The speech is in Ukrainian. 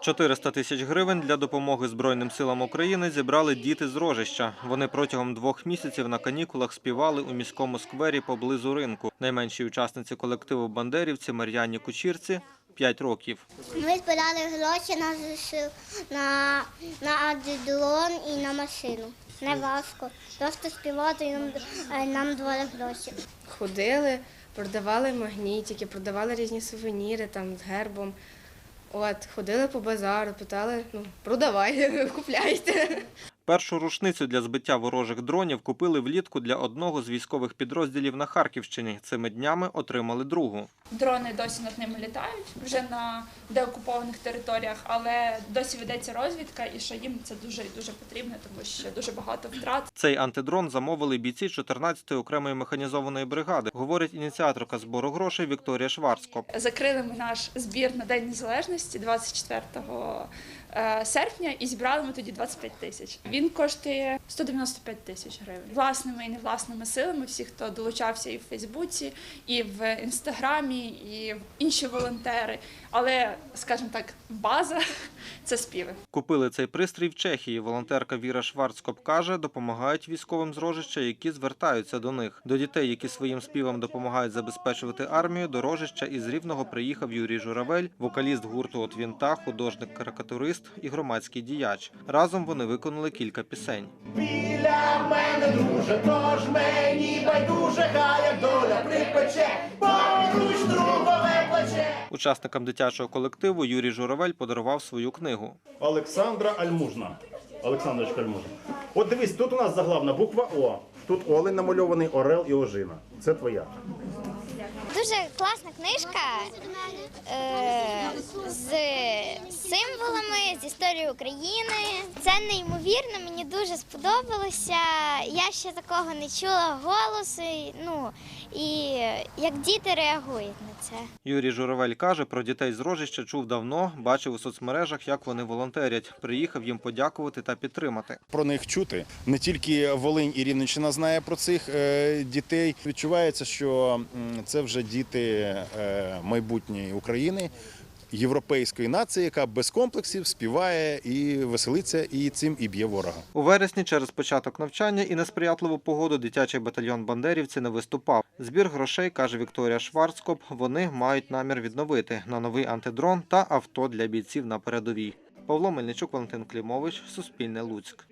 400 тисяч гривень для допомоги Збройним силам України зібрали діти з Рожища. Вони протягом двох місяців на канікулах співали у міському сквері поблизу ринку. Найменшій учасниці колективу бандерівці Мар'яні Кучірці 5 років. Ми збирали гроші на на, на адреналон і на машину. Не важко. Просто співати і нам, е, нам двоє гроші. ходили, продавали магнітики, продавали різні сувеніри там з гербом. От, ходили по базару, питали, ну, продавай, купляйте. Першу рушницю для збиття ворожих дронів купили влітку для одного з військових підрозділів на Харківщині. Цими днями отримали другу. Дрони досі над ними літають вже на деокупованих територіях, але досі ведеться розвідка, і що їм це дуже дуже потрібно, тому що дуже багато втрат. Цей антидрон замовили бійці 14-ї окремої механізованої бригади, говорить ініціаторка збору грошей Вікторія Шварцкоп. Закрили ми наш збір на День Незалежності 24 е, серпня і зібрали ми тоді 25 тисяч. Він коштує 195 тисяч гривень. Власними і невласними силами, всі, хто долучався і в Фейсбуці, і в інстаграмі, і інші волонтери. Але, скажімо так, база це співи. Купили цей пристрій в Чехії. Волонтерка Віра Шварцкоп каже, допомагають військовим з Рожища, які звертаються до них. До дітей, які своїм співом допомагають забезпечувати армію, до Рожища із Рівного приїхав Юрій Журавель, вокаліст гурту «От вінта», художник-карикатурист і громадський діяч. Разом вони виконали кілька пісень. Біля мене друже, тож мені байдуже, хай як доля припече, поруч другове плече. Учасникам дитячого колективу Юрій Журавель подарував свою книгу. Олександра Альмужна. Олександрочка Альмужна. От дивись, тут у нас заглавна буква О. Тут олень намальований, орел і ожина. Це твоя. Дуже класна книжка е, з символами, з історією України. Це неймовірно, мені дуже сподобалося. Я ще такого не чула голосу. Ну і як діти реагують на це. Юрій Журавель каже, про дітей з Рожища чув давно, бачив у соцмережах, як вони волонтерять. Приїхав їм подякувати та підтримати. про них чути. Не тільки Волинь і Рівненщина знає про цих е, дітей. Відчувається, що це вже діти е, майбутньої України. Європейської нації, яка без комплексів співає і веселиться, і цим і б'є ворога. У вересні через початок навчання і несприятливу погоду дитячий батальйон бандерівці не виступав. Збір грошей, каже Вікторія Шварцкоп, вони мають намір відновити на новий антидрон та авто для бійців на передовій. Павло Мельничук, Валентин Клімович, Суспільне Луцьк.